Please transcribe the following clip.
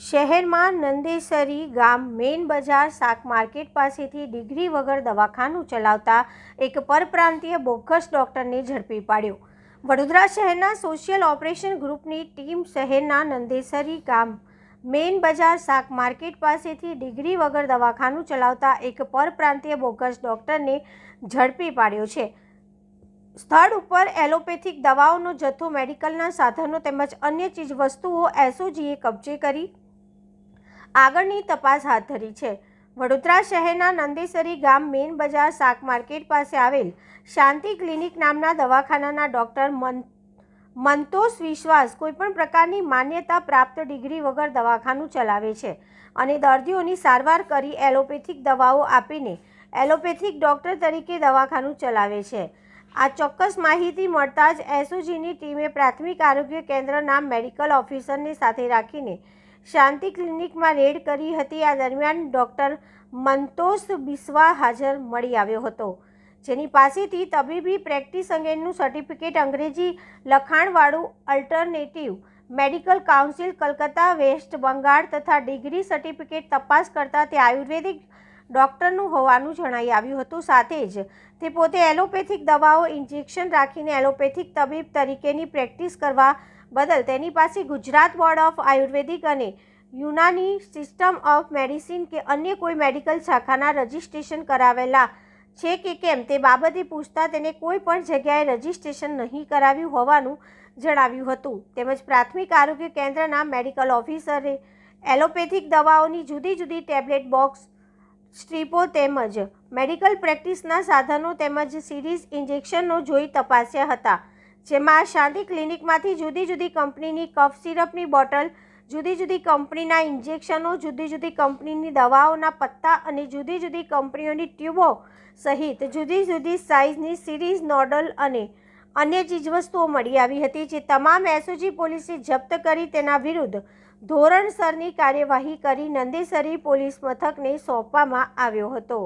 શહેરમાં નંદેસરી ગામ મેઇન બજાર શાક માર્કેટ પાસેથી ડિગ્રી વગર દવાખાનું ચલાવતા એક પરપ્રાંતીય બોગસ ડોક્ટરને ઝડપી પાડ્યો. વડોદરા શહેરના સોશિયલ ઓપરેશન ગ્રુપની ટીમ શહેરના નંદેસરી ગામ મેઇન બજાર શાક માર્કેટ પાસેથી ડિગ્રી વગર દવાખાનું ચલાવતા એક પરપ્રાંતીય બોગસ ડોક્ટરને ઝડપી પાડ્યો છે. સ્થળ ઉપર એલોપેથિક દવાઓનો જથ્થો, મેડિકલના સાધનો તેમજ અન્ય ચીજવસ્તુઓ એસઓજીએ કબજે કરી આગળની તપાસ હાથ ધરી છે. વડોદરા શહેરના નંદેસરી ગામ મેઇન બજાર શાક માર્કેટ પાસે આવેલ શાંતિ ક્લિનિક નામના દવાખાનાના ડૉક્ટર મન, મંતોષ વિશ્વાસ કોઈપણ પ્રકારની માન્યતા પ્રાપ્ત ડિગ્રી વગર દવાખાનું ચલાવે છે અને દર્દીઓની સારવાર કરી એલોપેથિક દવાઓ આપીને એલોપેથિક ડૉક્ટર તરીકે દવાખાનું ચલાવે છે. આ ચોક્કસ માહિતી મળતા જ એસઓજીની ટીમે પ્રાથમિક આરોગ્ય કેન્દ્રના મેડિકલ ઓફિસરને સાથે રાખીને શાંતિ ક્લિનિકમાં રેડ કરી હતી. આ દરમિયાન ડૉક્ટર મંતોષ બિસ્વા હાજર મળી આવ્યો હતો. જેની પાસેથી તબીબી પ્રેક્ટિસ અંગેનું સર્ટિફિકેટ અંગ્રેજી લખાણવાળું alternative medical council Calcutta, west Bengal તથા ડિગ્રી સર્ટિફિકેટ તપાસ કરતાં તે આયુર્વેદિક ડૉક્ટરનું હોવાનું જણાઈ આવ્યું હતું. સાથે જ તે પોતે એલોપેથિક દવાઓ, ઇન્જેક્શન રાખીને એલોપેથિક તબીબ તરીકેની પ્રેક્ટિસ કરવા બદલ તેની પાસે ગુજરાત બોર્ડ ઓફ આયુર્વેદિક અને યુનાની સિસ્ટમ ઓફ મેડિસિન કે અન્ય કોઈ મેડિકલ શાખાના રજિસ્ટ્રેશન કરાવેલા છે કે કેમ તે બાબતે પૂછતા તેને કોઈ પણ જગ્યાએ રજિસ્ટ્રેશન નહીં કરાવ્યું હોવાનું જણાવ્યું હતું. તેમજ પ્રાથમિક આરોગ્ય કેન્દ્રના મેડિકલ ઓફિસરે એલોપેથિક દવાઓની જુદી જુદી ટેબ્લેટ બોક્સ, સ્ટ્રીપો તેમજ મેડિકલ પ્રેક્ટિસના સાધનો તેમજ સિરીઝ ઇન્જેક્શનો જોઈ તપાસ્યા હતા. જેમાં શાંતિ ક્લિનિકમાંથી જુદી જુદી કંપનીની કફ સિરપની બોટલ, જુદી જુદી કંપનીના ઇન્જેક્શનો, જુદી જુદી કંપનીની દવાઓના પત્તા અને જુદી જુદી કંપનીઓની ટ્યુબો સહિત જુદી જુદી સાઇઝની સિરીઝ, નોડલ અને અન્ય ચીજવસ્તુઓ મળી આવી હતી, જે તમામ એસઓજી પોલીસે જપ્ત કરી તેના વિરુદ્ધ ધોરણસરની કાર્યવાહી કરી નંદેસરી પોલીસ મથકને સોંપવામાં આવ્યો હતો.